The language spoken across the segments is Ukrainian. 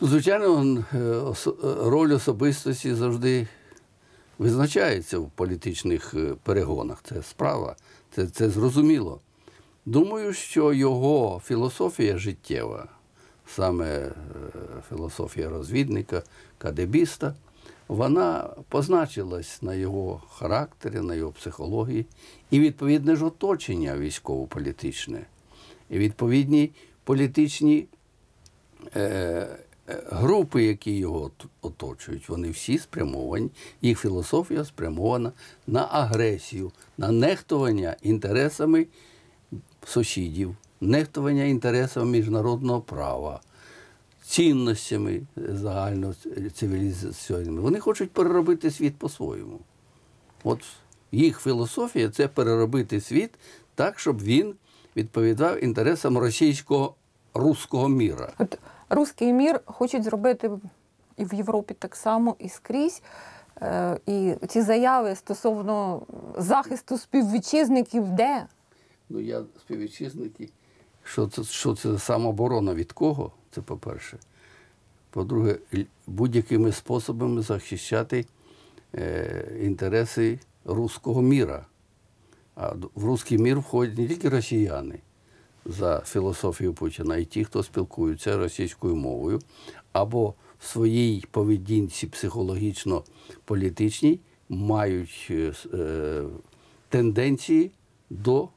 Звичайно, е, е, роль особистості завжди визначається в політичних е, перегонах. Це справа, це, це зрозуміло. Думаю, що його філософія життєва, саме філософія розвідника, кадебіста, вона позначилась на його характері, на його психології і відповідне ж оточення військово-політичне, і відповідні політичні групи, які його оточують, вони всі спрямовані, їх філософія спрямована на агресію, на нехтування інтересами сусідів, нехтування інтересами міжнародного права, цінностями загально цивілізаційними. Вони хочуть переробити світ по-своєму. От їх філософія це переробити світ так, щоб він відповідав інтересам російського руського міра. Руський мір хочуть зробити і в Європі так само, і скрізь. Е, І ці заяви стосовно захисту співвітчизників, де? Ну, я співвітчизники. Що це, що це самооборона від кого? Це по-перше. По-друге, будь-якими способами захищати е, інтереси руського міра. А в руський мір входять не тільки росіяни за філософією Путіна, й ті, хто спілкуються російською мовою, або в своїй поведінці психологічно-політичній мають е, е, тенденції до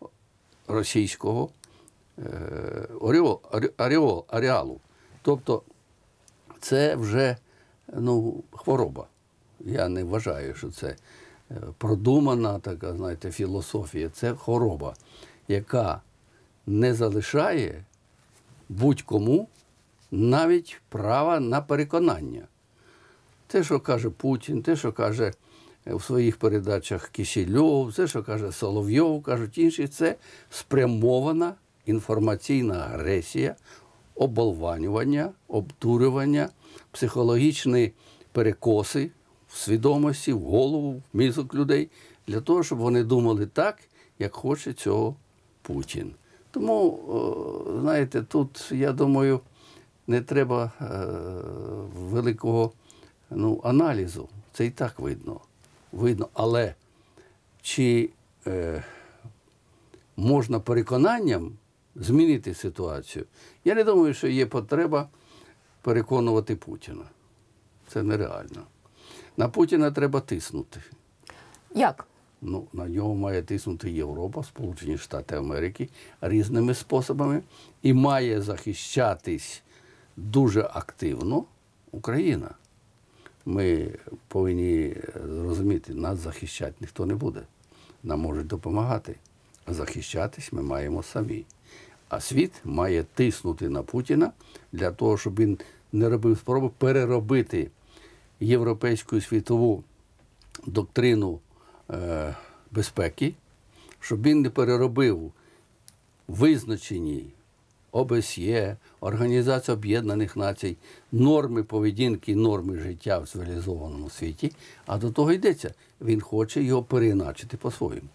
російського е, оріол, арі- аріол, аріалу. Тобто це вже ну, хвороба. Я не вважаю, що це е, продумана така, знаєте, філософія. Це хвороба, яка не залишає будь-кому навіть права на переконання. Те, що каже Путін, те, що каже е, в своїх передачах Кисельов, те, що каже Соловйов, кажуть інші, це спрямована інформаційна агресія, оболванювання, обдурювання, психологічні перекоси в свідомості, в голову, в мізок людей для того, щоб вони думали так, як хоче цього Путін. Тому, знаєте, тут, я думаю, не треба е, великого ну, аналізу. Це і так видно. видно. Але чи е, можна переконанням змінити ситуацію? Я не думаю, що є потреба переконувати Путіна. Це нереально. На Путіна треба тиснути. Як? Ну, на нього має тиснути Європа, Сполучені Штати Америки різними способами і має захищатись дуже активно Україна. Ми повинні розуміти, нас захищати ніхто не буде. Нам можуть допомагати. Захищатись ми маємо самі. А світ має тиснути на Путіна для того, щоб він не робив спроби переробити європейську світову доктрину е, безпеки, щоб він не переробив визначені ОБСЄ, Організація Об'єднаних Націй, норми поведінки, норми життя в цивілізованому світі. А до того йдеться, він хоче його переіначити по-своєму.